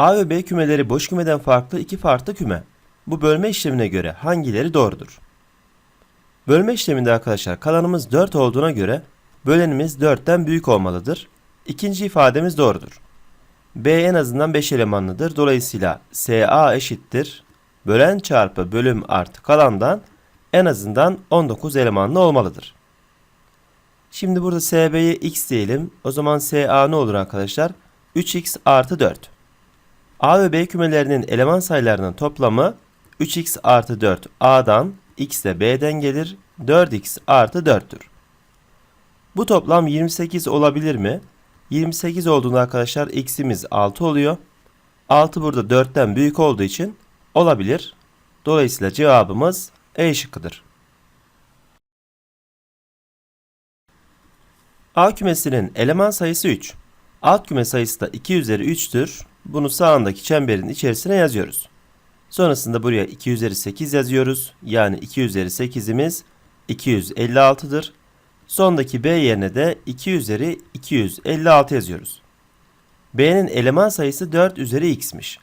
A ve B kümeleri boş kümeden farklı iki farklı küme. Bu bölme işlemine göre hangileri doğrudur? Bölme işleminde arkadaşlar kalanımız 4 olduğuna göre bölenimiz 4'ten büyük olmalıdır. İkinci ifademiz doğrudur. B en azından 5 elemanlıdır. Dolayısıyla SA eşittir. Bölen çarpı bölüm artı kalandan en azından 19 elemanlı olmalıdır. Şimdi burada SB'ye x diyelim. O zaman SA ne olur arkadaşlar? 3x artı 4. A ve B kümelerinin eleman sayılarının toplamı 3x artı 4 A'dan, x de B'den gelir. 4x artı 4'tür. Bu toplam 28 olabilir mi? 28 olduğunda arkadaşlar x'imiz 6 oluyor. 6 burada 4'ten büyük olduğu için olabilir. Dolayısıyla cevabımız E şıkkıdır. A kümesinin eleman sayısı 3. Alt küme sayısı da 2 üzeri 3'tür. Bunu sağındaki çemberin içerisine yazıyoruz. Sonrasında buraya 2 üzeri 8 yazıyoruz. Yani 2 üzeri 8'imiz 256'dır. Sondaki B yerine de 2 üzeri 256 yazıyoruz. B'nin eleman sayısı 4 üzeri x'miş.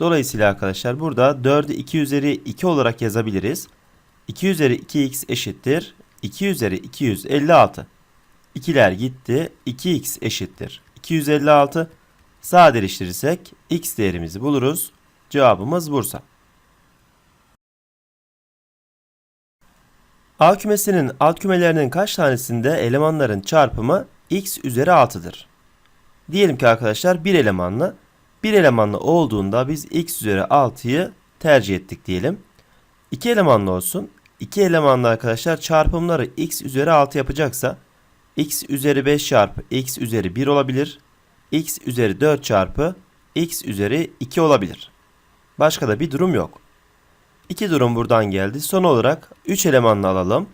Dolayısıyla arkadaşlar burada 4'ü 2 üzeri 2 olarak yazabiliriz. 2 üzeri 2x eşittir. 2 üzeri 256. İkiler gitti. 2x eşittir. 256. Sadeleştirirsek x değerimizi buluruz. Cevabımız Bursa. A kümesinin alt kümelerinin kaç tanesinde elemanların çarpımı x üzeri 6'dır? Diyelim ki arkadaşlar bir elemanlı. Bir elemanlı olduğunda biz x üzeri 6'yı tercih ettik diyelim. İki elemanlı olsun. İki elemanlı arkadaşlar çarpımları x üzeri 6 yapacaksa x üzeri 5 çarpı x üzeri 1 olabilir. X üzeri 4 çarpı x üzeri 2 olabilir. Başka da bir durum yok. İki durum buradan geldi. Son olarak 3 elemanlı alalım.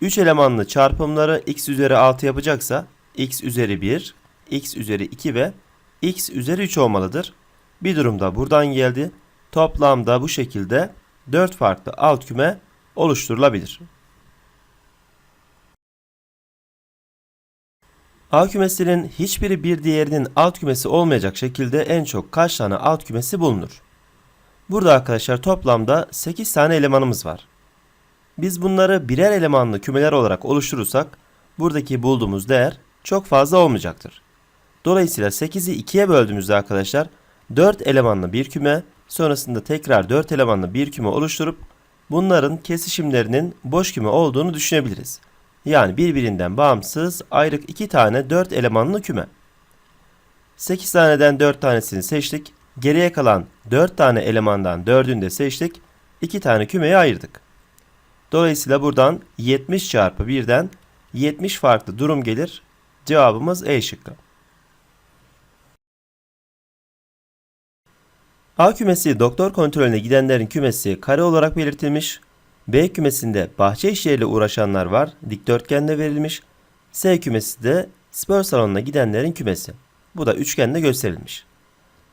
3 elemanlı çarpımları x üzeri 6 yapacaksa x üzeri 1, x üzeri 2 ve x üzeri 3 olmalıdır. Bir durumda buradan geldi. Toplamda bu şekilde 4 farklı alt küme oluşturulabilir. A kümesinin hiçbiri bir diğerinin alt kümesi olmayacak şekilde en çok kaç tane alt kümesi bulunur? Burada arkadaşlar toplamda 8 tane elemanımız var. Biz bunları birer elemanlı kümeler olarak oluşturursak buradaki bulduğumuz değer çok fazla olmayacaktır. Dolayısıyla 8'i 2'ye böldüğümüzde arkadaşlar 4 elemanlı bir küme sonrasında tekrar 4 elemanlı bir küme oluşturup bunların kesişimlerinin boş küme olduğunu düşünebiliriz. Yani birbirinden bağımsız ayrık 2 tane 4 elemanlı küme. 8 taneden 4 tanesini seçtik. Geriye kalan 4 tane elemandan 4'ünü de seçtik. 2 tane kümeyi ayırdık. Dolayısıyla buradan 70 çarpı 1'den 70 farklı durum gelir. Cevabımız E şıkkı. A kümesi doktor kontrolüne gidenlerin kümesi kare olarak belirtilmiş. B kümesinde bahçe işleriyle uğraşanlar var. Dikdörtgenle verilmiş. S kümesi de spor salonuna gidenlerin kümesi. Bu da üçgenle gösterilmiş.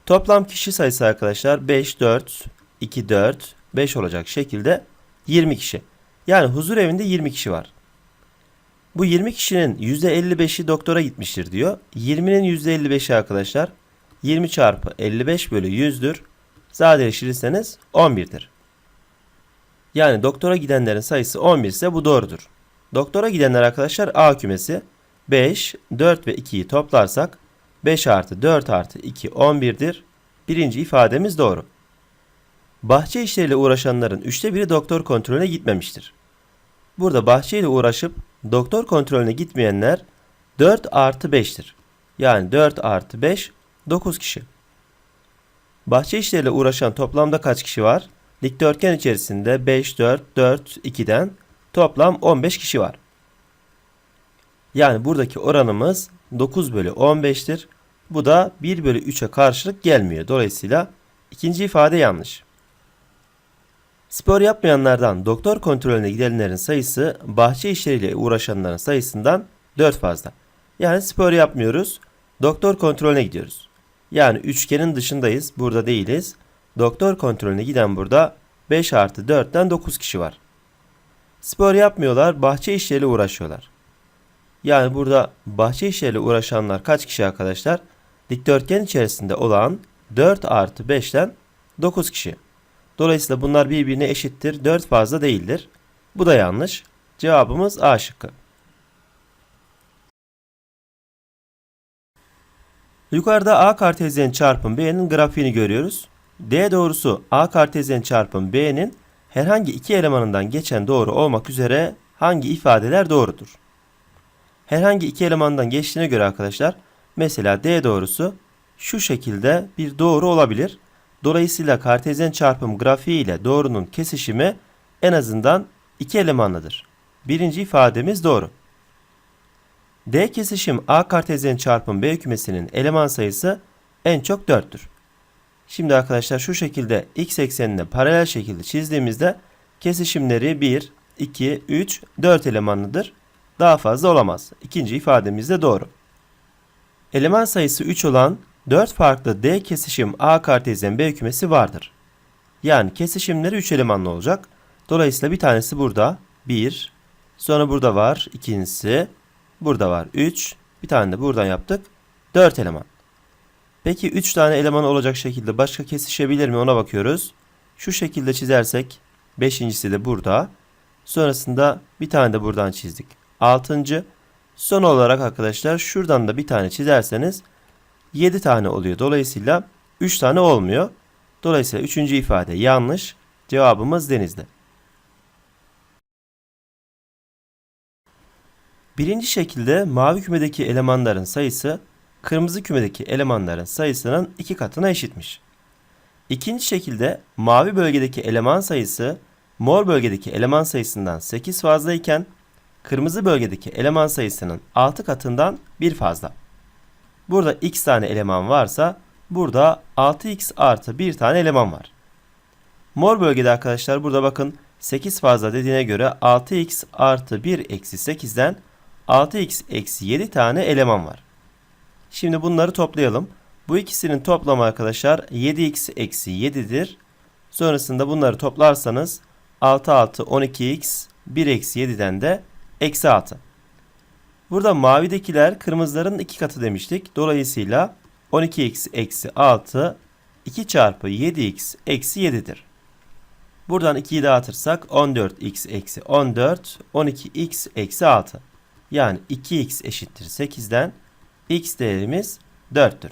Toplam kişi sayısı arkadaşlar 5, 4, 2, 4, 5 olacak şekilde 20 kişi. Yani huzur evinde 20 kişi var. Bu 20 kişinin %55'i doktora gitmiştir diyor. 20'nin %55'i arkadaşlar 20 çarpı 55 bölü 100'dür. Sadeleştirirseniz 11'dir. Yani doktora gidenlerin sayısı 11 ise bu doğrudur. Doktora gidenler arkadaşlar A kümesi 5, 4 ve 2'yi toplarsak 5 artı 4 artı 2 11'dir. Birinci ifademiz doğru. Bahçe işleriyle uğraşanların üçte biri doktor kontrolüne gitmemiştir. Burada bahçeyle uğraşıp doktor kontrolüne gitmeyenler 4 artı 5'tir. Yani 4 artı 5 9 kişi. Bahçe işleriyle uğraşan toplamda kaç kişi var? Dikdörtgen içerisinde 5, 4, 4, 2'den toplam 15 kişi var. Yani buradaki oranımız 9 bölü 15'tir. Bu da 1 bölü 3'e karşılık gelmiyor. Dolayısıyla ikinci ifade yanlış. Spor yapmayanlardan doktor kontrolüne gidenlerin sayısı bahçe işleriyle uğraşanların sayısından 4 fazla. Yani spor yapmıyoruz. Doktor kontrolüne gidiyoruz. Yani üçgenin dışındayız. Burada değiliz. Doktor kontrolüne giden burada 5 artı 4'ten 9 kişi var. Spor yapmıyorlar. Bahçe işleriyle uğraşıyorlar. Yani burada bahçe işleriyle uğraşanlar kaç kişi arkadaşlar? Dikdörtgen içerisinde olan 4 artı 5'ten 9 kişi. Dolayısıyla bunlar birbirine eşittir. 4 fazla değildir. Bu da yanlış. Cevabımız A şıkkı. Yukarıda A kartezyen çarpım B'nin grafiğini görüyoruz. D doğrusu A kartezyen çarpım B'nin herhangi iki elemanından geçen doğru olmak üzere hangi ifadeler doğrudur? Herhangi iki elemandan geçtiğine göre arkadaşlar mesela D doğrusu şu şekilde bir doğru olabilir. Dolayısıyla kartezyen çarpım grafiği ile doğrunun kesişimi en azından iki elemanlıdır. Birinci ifademiz doğru. D kesişim A kartezyen çarpım B kümesinin eleman sayısı en çok 4'tür. Şimdi arkadaşlar şu şekilde x eksenine paralel şekilde çizdiğimizde kesişimleri 1, 2, 3, 4 elemanlıdır. Daha fazla olamaz. İkinci ifademiz de doğru. Eleman sayısı 3 olan 4 farklı D kesişim A kartezyen B kümesi vardır. Yani kesişimleri 3 elemanlı olacak. Dolayısıyla bir tanesi burada 1, sonra burada var ikincisi, burada var 3, bir tane de buradan yaptık 4 eleman. Peki 3 tane eleman olacak şekilde başka kesişebilir mi ona bakıyoruz. Şu şekilde çizersek beşincisi de burada. Sonrasında bir tane de buradan çizdik. Altıncı. Son olarak arkadaşlar şuradan da bir tane çizerseniz 7 tane oluyor. Dolayısıyla 3 tane olmuyor. Dolayısıyla üçüncü ifade yanlış. Cevabımız denizde. Birinci şekilde mavi kümedeki elemanların sayısı kırmızı kümedeki elemanların sayısının iki katına eşitmiş. İkinci şekilde mavi bölgedeki eleman sayısı mor bölgedeki eleman sayısından 8 fazlayken kırmızı bölgedeki eleman sayısının 6 katından 1 fazla. Burada x tane eleman varsa burada 6x artı 1 tane eleman var. Mor bölgede arkadaşlar burada bakın 8 fazla dediğine göre 6x artı 1 eksi 8'den 6x eksi 7 tane eleman var. Şimdi bunları toplayalım. Bu ikisinin toplamı arkadaşlar 7x eksi 7'dir. Sonrasında bunları toplarsanız 6 6 12x 1 eksi 7'den de eksi 6. Burada mavidekiler kırmızıların 2 katı demiştik. Dolayısıyla 12x eksi 6 2 çarpı 7x eksi 7'dir. Buradan 2'yi dağıtırsak 14x eksi 14 12x eksi 6. Yani 2x eşittir 8'den x değerimiz 4'tür.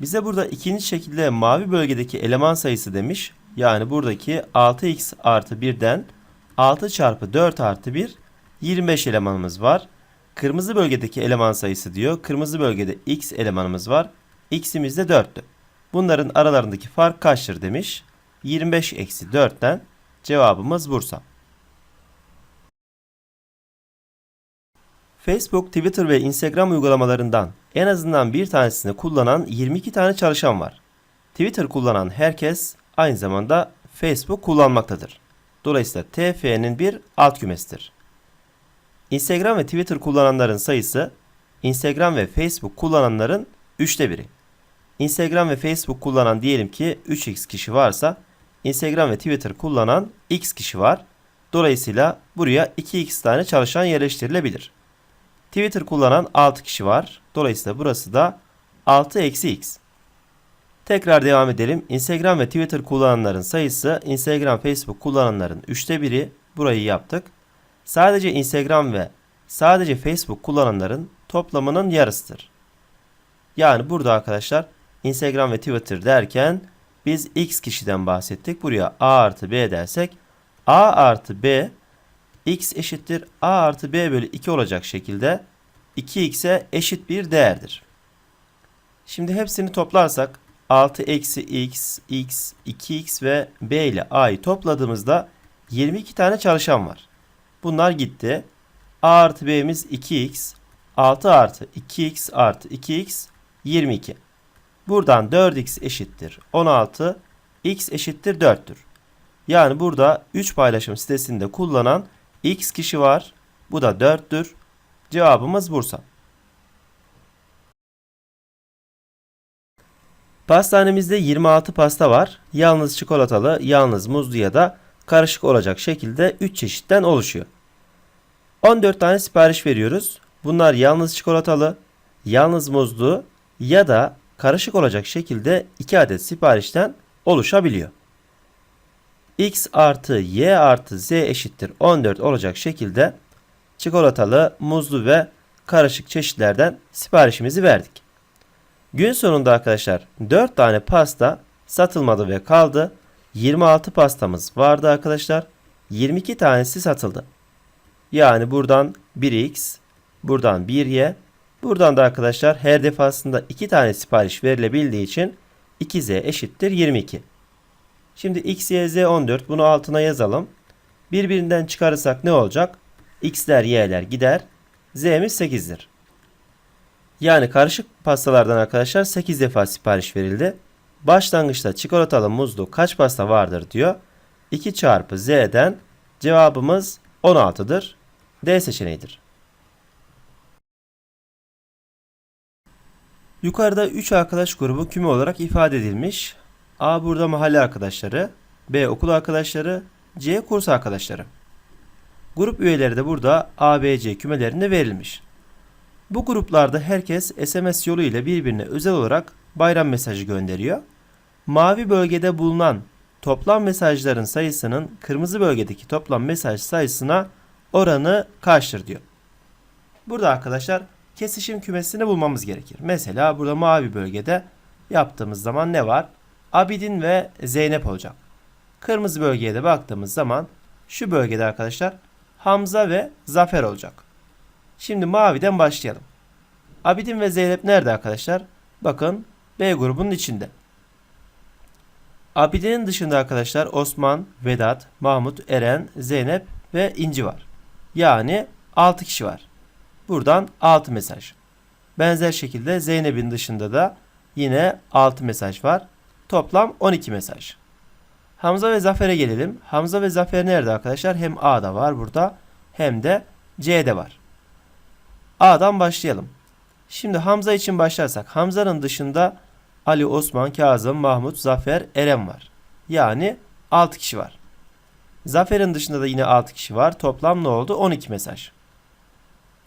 Bize burada ikinci şekilde mavi bölgedeki eleman sayısı demiş. Yani buradaki 6x artı 1'den 6 çarpı 4 artı 1 25 elemanımız var. Kırmızı bölgedeki eleman sayısı diyor. Kırmızı bölgede x elemanımız var. x'imiz de 4'tü. Bunların aralarındaki fark kaçtır demiş. 25 eksi 4'ten cevabımız Bursa. Facebook, Twitter ve Instagram uygulamalarından en azından bir tanesini kullanan 22 tane çalışan var. Twitter kullanan herkes aynı zamanda Facebook kullanmaktadır. Dolayısıyla TF'nin bir alt kümesidir. Instagram ve Twitter kullananların sayısı Instagram ve Facebook kullananların üçte biri. Instagram ve Facebook kullanan diyelim ki 3x kişi varsa Instagram ve Twitter kullanan x kişi var. Dolayısıyla buraya 2x tane çalışan yerleştirilebilir. Twitter kullanan 6 kişi var. Dolayısıyla burası da 6 eksi x. Tekrar devam edelim. Instagram ve Twitter kullananların sayısı Instagram, Facebook kullananların 3'te 1'i. Burayı yaptık. Sadece Instagram ve sadece Facebook kullananların toplamının yarısıdır. Yani burada arkadaşlar Instagram ve Twitter derken biz x kişiden bahsettik. Buraya a artı b dersek a artı b x eşittir a artı b bölü 2 olacak şekilde 2x'e eşit bir değerdir. Şimdi hepsini toplarsak 6 eksi x, x, 2x ve b ile a'yı topladığımızda 22 tane çalışan var. Bunlar gitti. a artı b'miz 2x, 6 artı 2x artı 2x 22. Buradan 4x eşittir 16, x eşittir 4'tür. Yani burada 3 paylaşım sitesinde kullanan x kişi var. Bu da 4'tür. Cevabımız Bursa. Pastanemizde 26 pasta var. Yalnız çikolatalı, yalnız muzlu ya da karışık olacak şekilde 3 çeşitten oluşuyor. 14 tane sipariş veriyoruz. Bunlar yalnız çikolatalı, yalnız muzlu ya da karışık olacak şekilde 2 adet siparişten oluşabiliyor. X artı y artı z eşittir 14 olacak şekilde çikolatalı, muzlu ve karışık çeşitlerden siparişimizi verdik. Gün sonunda arkadaşlar 4 tane pasta satılmadı ve kaldı. 26 pastamız vardı arkadaşlar. 22 tanesi satıldı. Yani buradan 1x, buradan 1y, buradan da arkadaşlar her defasında 2 tane sipariş verilebildiği için 2z eşittir 22. Şimdi x, y, z 14 bunu altına yazalım. Birbirinden çıkarırsak ne olacak? x'ler y'ler gider. z'miz 8'dir. Yani karışık pastalardan arkadaşlar 8 defa sipariş verildi. Başlangıçta çikolatalı muzlu kaç pasta vardır diyor. 2 çarpı z'den cevabımız 16'dır. D seçeneğidir. Yukarıda 3 arkadaş grubu küme olarak ifade edilmiş. A burada mahalle arkadaşları, B okul arkadaşları, C kurs arkadaşları. Grup üyeleri de burada A, B, C kümelerinde verilmiş. Bu gruplarda herkes SMS yolu ile birbirine özel olarak bayram mesajı gönderiyor. Mavi bölgede bulunan toplam mesajların sayısının kırmızı bölgedeki toplam mesaj sayısına oranı kaçtır diyor. Burada arkadaşlar kesişim kümesini bulmamız gerekir. Mesela burada mavi bölgede yaptığımız zaman ne var? Abidin ve Zeynep olacak. Kırmızı bölgeye de baktığımız zaman şu bölgede arkadaşlar Hamza ve Zafer olacak. Şimdi maviden başlayalım. Abidin ve Zeynep nerede arkadaşlar? Bakın B grubunun içinde. Abidin'in dışında arkadaşlar Osman, Vedat, Mahmut, Eren, Zeynep ve İnci var. Yani 6 kişi var. Buradan 6 mesaj. Benzer şekilde Zeynep'in dışında da yine 6 mesaj var. Toplam 12 mesaj. Hamza ve Zafer'e gelelim. Hamza ve Zafer nerede arkadaşlar? Hem A'da var burada hem de C'de var. A'dan başlayalım. Şimdi Hamza için başlarsak Hamza'nın dışında Ali, Osman, Kazım, Mahmut, Zafer, Eren var. Yani 6 kişi var. Zafer'in dışında da yine 6 kişi var. Toplam ne oldu? 12 mesaj.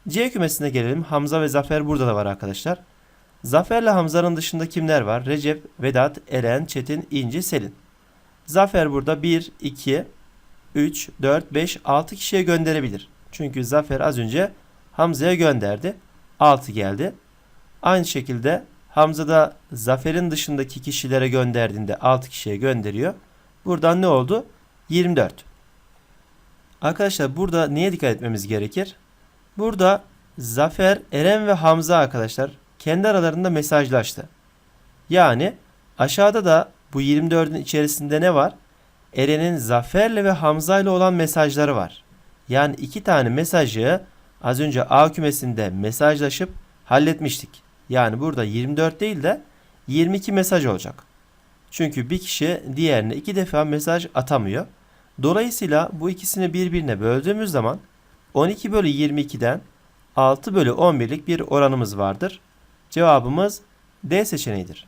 C kümesine gelelim. Hamza ve Zafer burada da var arkadaşlar. Zafer'le Hamza'nın dışında kimler var? Recep, Vedat, Eren, Çetin, İnci, Selin. Zafer burada 1, 2, 3, 4, 5, 6 kişiye gönderebilir. Çünkü Zafer az önce Hamza'ya gönderdi. 6 geldi. Aynı şekilde Hamza da Zafer'in dışındaki kişilere gönderdiğinde 6 kişiye gönderiyor. Buradan ne oldu? 24. Arkadaşlar burada neye dikkat etmemiz gerekir? Burada Zafer, Eren ve Hamza arkadaşlar kendi aralarında mesajlaştı. Yani aşağıda da bu 24'ün içerisinde ne var? Eren'in Zafer'le ve Hamza'yla olan mesajları var. Yani iki tane mesajı az önce A kümesinde mesajlaşıp halletmiştik. Yani burada 24 değil de 22 mesaj olacak. Çünkü bir kişi diğerine iki defa mesaj atamıyor. Dolayısıyla bu ikisini birbirine böldüğümüz zaman 12 bölü 22'den 6 bölü 11'lik bir oranımız vardır. Cevabımız D seçeneğidir.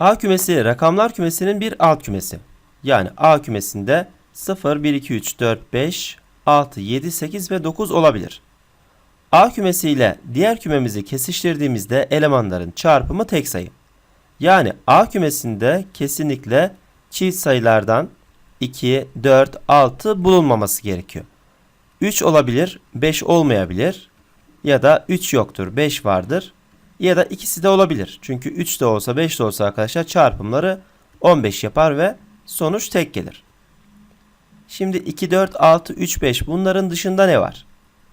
A kümesi rakamlar kümesinin bir alt kümesi. Yani A kümesinde 0, 1, 2, 3, 4, 5, 6, 7, 8 ve 9 olabilir. A kümesi ile diğer kümemizi kesiştirdiğimizde elemanların çarpımı tek sayı. Yani A kümesinde kesinlikle çift sayılardan 2, 4, 6 bulunmaması gerekiyor. 3 olabilir, 5 olmayabilir ya da 3 yoktur, 5 vardır ya da ikisi de olabilir. Çünkü 3 de olsa 5 de olsa arkadaşlar çarpımları 15 yapar ve sonuç tek gelir. Şimdi 2, 4, 6, 3, 5 bunların dışında ne var?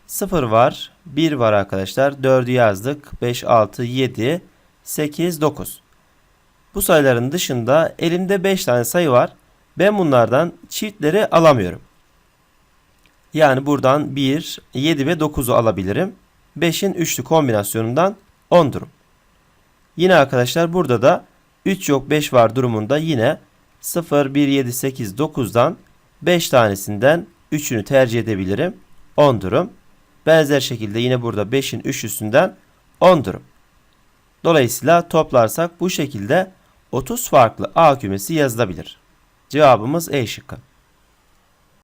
0 var, 1 var arkadaşlar. 4'ü yazdık. 5, 6, 7, 8, 9. Bu sayıların dışında elimde 5 tane sayı var. Ben bunlardan çiftleri alamıyorum. Yani buradan 1, 7 ve 9'u alabilirim. 5'in üçlü kombinasyonundan 10 durum. Yine arkadaşlar burada da 3 yok 5 var durumunda yine 0, 1, 7, 8, 9'dan 5 tanesinden 3'ünü tercih edebilirim. 10 durum. Benzer şekilde yine burada 5'in 3 üstünden 10 durum. Dolayısıyla toplarsak bu şekilde 30 farklı A kümesi yazılabilir. Cevabımız E şıkkı.